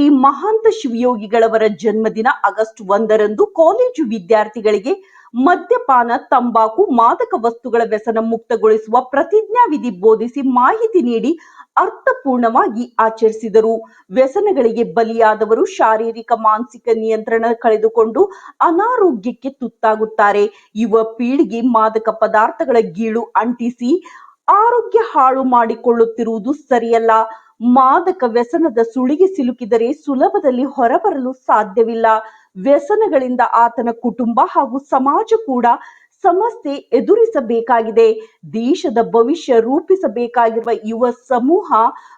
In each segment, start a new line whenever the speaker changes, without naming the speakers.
ಶ್ರೀ ಮಹಾಂತ ಶಿವಯೋಗಿಗಳವರ ಜನ್ಮದಿನ ಆಗಸ್ಟ್ ಒಂದರಂದು ಕಾಲೇಜು ವಿದ್ಯಾರ್ಥಿಗಳಿಗೆ ಮದ್ಯಪಾನ, ತಂಬಾಕು, ಮಾದಕ ವಸ್ತುಗಳ ವ್ಯಸನ ಮುಕ್ತಗೊಳಿಸುವ ಪ್ರತಿಜ್ಞಾವಿಧಿ ಬೋಧಿಸಿ ಮಾಹಿತಿ ನೀಡಿ ಅರ್ಥಪೂರ್ಣವಾಗಿ ಆಚರಿಸಿದರು. ವ್ಯಸನಗಳಿಗೆ ಬಲಿಯಾದವರು ಶಾರೀರಿಕ, ಮಾನಸಿಕ ನಿಯಂತ್ರಣ ಕಳೆದುಕೊಂಡು ಅನಾರೋಗ್ಯಕ್ಕೆ ತುತ್ತಾಗುತ್ತಾರೆ. ಯುವ ಪೀಳಿಗೆ ಮಾದಕ ಪದಾರ್ಥಗಳ ಗೀಳು ಅಂಟಿಸಿ ಆರೋಗ್ಯ ಹಾಳು ಮಾಡಿಕೊಳ್ಳುತ್ತಿರುವುದು ಸರಿಯಲ್ಲ. ಮಾದಕ ವ್ಯಸನದ ಸುಳಿಗೆ ಸಿಲುಕಿದರೆ ಸುಲಭದಲ್ಲಿ ಹೊರಬರಲು ಸಾಧ್ಯವಿಲ್ಲ. ವ್ಯಸನಗಳಿಂದ ಆತನ ಕುಟುಂಬ ಹಾಗೂ ಸಮಾಜ ಕೂಡ ಸಮಸ್ಯೆ ಎದುರಿಸಬೇಕಾಗಿದೆ. ದೇಶದ ಭವಿಷ್ಯ ರೂಪಿಸಬೇಕಾಗಿರುವ ಯುವ ಸಮೂಹ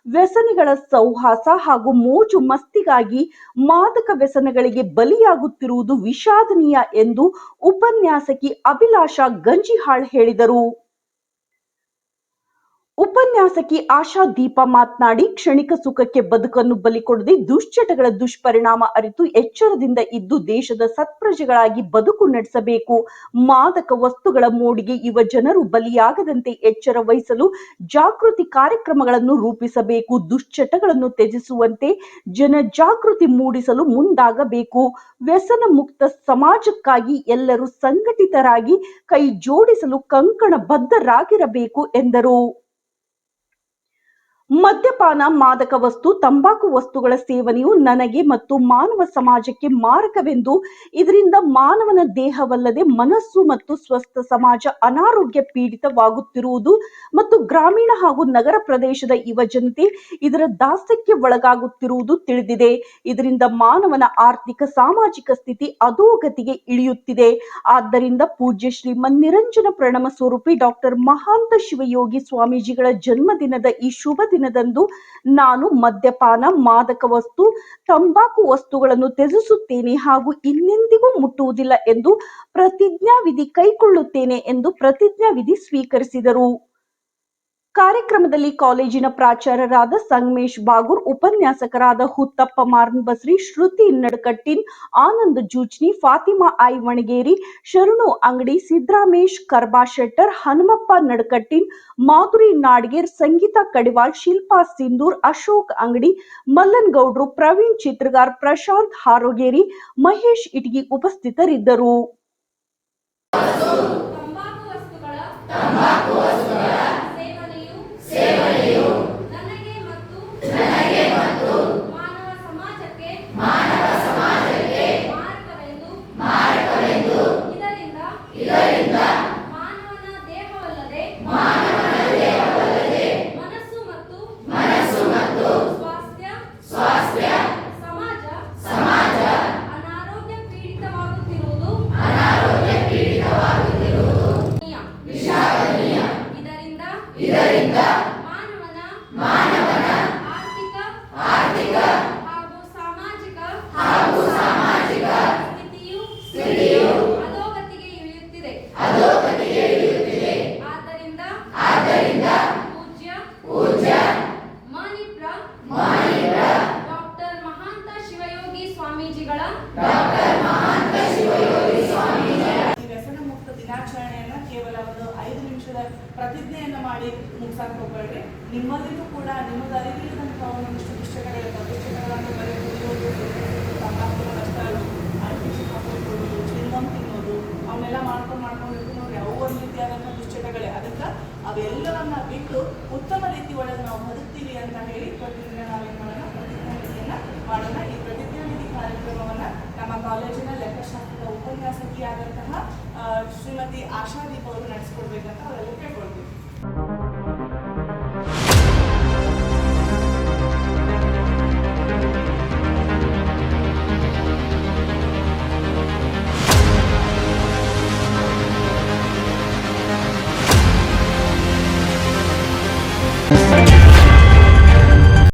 ವ್ಯಸನಿಗಳ ಸೌಹಾಸ ಹಾಗೂ ಮೋಜು ಮಸ್ತಿಗಾಗಿ ಮಾದಕ ವ್ಯಸನಗಳಿಗೆ ಬಲಿಯಾಗುತ್ತಿರುವುದು ವಿಷಾದನೀಯ ಎಂದು ಉಪನ್ಯಾಸಕಿ ಅಭಿಲಾಷಾ ಗಂಜಿಹಾಳ್ ಹೇಳಿದರು. ಉಪನ್ಯಾಸಕಿ ಆಶಾ ದೀಪ ಮಾತನಾಡಿ, ಕ್ಷಣಿಕ ಸುಖಕ್ಕೆ ಬದುಕನ್ನು ಬಲಿಕೊಡದೆ ದುಶ್ಚಟಗಳ ದುಷ್ಪರಿಣಾಮ ಅರಿತು ಎಚ್ಚರದಿಂದ ಇದ್ದು ದೇಶದ ಸತ್ಪ್ರಜೆಗಳಾಗಿ ಬದುಕು ನಡೆಸಬೇಕು. ಮಾದಕ ವಸ್ತುಗಳ ಮೋಡಿಗೆ ಯುವ ಜನರು ಬಲಿಯಾಗದಂತೆ ಎಚ್ಚರ ವಹಿಸಲು ಜಾಗೃತಿ ಕಾರ್ಯಕ್ರಮಗಳನ್ನು ರೂಪಿಸಬೇಕು. ದುಶ್ಚಟಗಳನ್ನು ತ್ಯಜಿಸುವಂತೆ ಜನ ಜಾಗೃತಿ ಮೂಡಿಸಲು ಮುಂದಾಗಬೇಕು. ವ್ಯಸನ ಮುಕ್ತ ಸಮಾಜಕ್ಕಾಗಿ ಎಲ್ಲರೂ ಸಂಘಟಿತರಾಗಿ ಕೈ ಜೋಡಿಸಲು ಕಂಕಣ ಬದ್ಧರಾಗಿರಬೇಕು ಎಂದರು. ಮದ್ಯಪಾನ, ಮಾದಕ ವಸ್ತು, ತಂಬಾಕು ವಸ್ತುಗಳ ಸೇವನೆಯು ನನಗೆ ಮತ್ತು ಮಾನವ ಸಮಾಜಕ್ಕೆ ಮಾರಕವೆಂದು ಇದರಿಂದ ಮಾನವನ ದೇಹವಲ್ಲದೆ ಮನಸ್ಸು ಮತ್ತು ಸ್ವಸ್ಥ ಸಮಾಜ ಅನಾರೋಗ್ಯ ಪೀಡಿತವಾಗುತ್ತಿರುವುದು ಮತ್ತು ಗ್ರಾಮೀಣ ಹಾಗೂ ನಗರ ಪ್ರದೇಶದ ಯುವ ಜನತೆ ಇದರ ದಾಸ್ಯಕ್ಕೆ ಒಳಗಾಗುತ್ತಿರುವುದು ತಿಳಿದಿದೆ. ಇದರಿಂದ ಮಾನವನ ಆರ್ಥಿಕ, ಸಾಮಾಜಿಕ ಸ್ಥಿತಿ ಅಧೋಗತಿಗೆ ಇಳಿಯುತ್ತಿದೆ. ಆದ್ದರಿಂದ ಪೂಜ್ಯ ಶ್ರೀ ನಿರಂಜನ ಪ್ರಣಮ ಸ್ವರೂಪಿ ಡಾಕ್ಟರ್ ಮಹಾಂತ ಶಿವಯೋಗಿ ಸ್ವಾಮೀಜಿಗಳ ಜನ್ಮದಿನದ ಈ ಶುಭ ದಿನದಂದು ನಾನು ಮದ್ಯಪಾನ, ಮಾದಕ ವಸ್ತು, ತಂಬಾಕು ವಸ್ತುಗಳನ್ನು ತ್ಯಜಿಸುತ್ತೇನೆ ಹಾಗೂ ಇನ್ನೆಂದಿಗೂ ಮುಟ್ಟುವುದಿಲ್ಲ ಎಂದು ಪ್ರತಿಜ್ಞಾ ವಿಧಿ ಕೈಕೊಳ್ಳುತ್ತೇನೆ ಎಂದು ಪ್ರತಿಜ್ಞಾವಿಧಿ ಸ್ವೀಕರಿಸಿದರು. ಕಾರ್ಯಕ್ರಮದಲ್ಲಿ ಕಾಲೇಜಿನ ಪ್ರಾಚಾರ್ಯರಾದ ಸಂಗಮೇಶ್ ಬಾಗೂರ್, ಉಪನ್ಯಾಸಕರಾದ ಹುತ್ತಪ್ಪ ಮಾರ್ನ್ಬಸ್ರಿ, ಶ್ರುತಿ ನಡಕಟ್ಟಿನ್, ಆನಂದ್ ಜೂಚ್ನಿ ಫಾತಿಮಾ ಐ ವಣಗೇರಿ, ಶರಣು ಅಂಗಡಿ ಸಿದ್ರಾಮೇಶ್, ಕರ್ಬಾ ಶೆಟ್ಟರ್, ಹನುಮಪ್ಪ ನಡಕಟ್ಟಿನ್, ಮಾಧುರಿ ನಾಡ್ಗೇರ್, ಸಂಗೀತಾ ಕಡಿವಾಳ್, ಶಿಲ್ಪಾ ಸಿಂಧೂರ್, ಅಶೋಕ್ ಅಂಗಡಿ, ಮಲ್ಲನ್ ಗೌಡ್ರು, ಪ್ರವೀಣ್ ಚಿತ್ರಗಾರ್, ಪ್ರಶಾಂತ್ ಹಾರೋಗೇರಿ, ಮಹೇಶ್ ಇಟಗಿ ಉಪಸ್ಥಿತರಿದ್ದರು
ತಂಬಾಕು ವಸ್ತುಗಳ ಸೇವನೆಯು ನನಗೆ ಮತ್ತು ಮಾನವ ಸಮಾಜಕ್ಕೆ ಮಾರಕವೆಂದು ಇದರಿಂದ ಮಾನವನ ದೇಹವಲ್ಲದೆ ಮನಸ್ಸು ಮತ್ತು ಸ್ವಾಸ್ಥ್ಯ ಸಮಾಜ ಅನಾರೋಗ್ಯ ಪೀಡಿತವಾಗುತ್ತಿರುವುದು ಇದರಿಂದ ಮಾನವನ ಆರ್ಥಿಕ ಹಾಗೂ ಸಾಮಾಜಿಕ ಸ್ಥಿತಿಯು ಅಧೋಗತಿಗೆ ಇಳಿಯುತ್ತಿದೆ ಆದ್ದರಿಂದ ಪೂಜ್ಯ ಮಣಿಪ್ರ ಡಾಕ್ಟರ್ ಮಹಾಂತ ಶಿವಯೋಗಿ ಸ್ವಾಮೀಜಿಗಳ
ಈ ವ್ಯಸನ ಮುಕ್ತ ದಿನಾಚರಣೆಯನ್ನ ಕೇವಲ ಒಂದು ಐದು ನಿಮಿಷದ ಪ್ರತಿಜ್ಞೆಯನ್ನು ಮಾಡಿ ಮುಗಿಸಕ್ಕೆ ಹೋಗ್ಬೇಡ್ರಿ. ನಿಮ್ಮಲ್ಲಿಗೂ ಕೂಡ, ನಿಮ್ಮದು ಅರಿವಿಲ್ಲದಂತಹ ಒಂದಿಷ್ಟು ಪುಸ್ತಕಗಳ ಪ್ರತಿಷ್ಠೆಗಳನ್ನು ತಿನ್ನೋದು, ಅವನ್ನೆಲ್ಲ ಮಾಡ್ಕೊಂಡು ಮಾಡ್ಕೊಂಡು ನೋಡಿ ಅವು ಒಂದು ರೀತಿಯಾದಂಥ ದುಶ್ಚಟಗಳೇ ಅದಕ್ಕೆ ಅವೆಲ್ಲವನ್ನ ಬಿಟ್ಟು ಉತ್ತಮ ರೀತಿ ಒಳಗೆ ನಾವು ಬದುಕ್ತೀವಿ ಅಂತ ಹೇಳಿ ಪ್ರತಿಜ್ಞೆ ನಾವೇನು ಮಾಡೋಣ? ಪ್ರತಿಜ್ಞಾ ಮಾಡೋಣ. ಈ ಪ್ರತಿಜ್ಞಾ ವಿಧಿ ಕಾರ್ಯಕ್ರಮವನ್ನ ನಮ್ಮ ಕಾಲೇಜಿನ ಲೆಕ್ಕಶಾಸ್ತ್ರದ ಉಪನ್ಯಾಸಕಿಯಾದಂತಹ ಶ್ರೀಮತಿ ಆಶಾದೀಪ್ ಅವರು ನಡೆಸ್ಕೊಡ್ಬೇಕಂತ ಅವರಲ್ಲಿ ಕೇಳ್ಕೊಳ್ತೀವಿ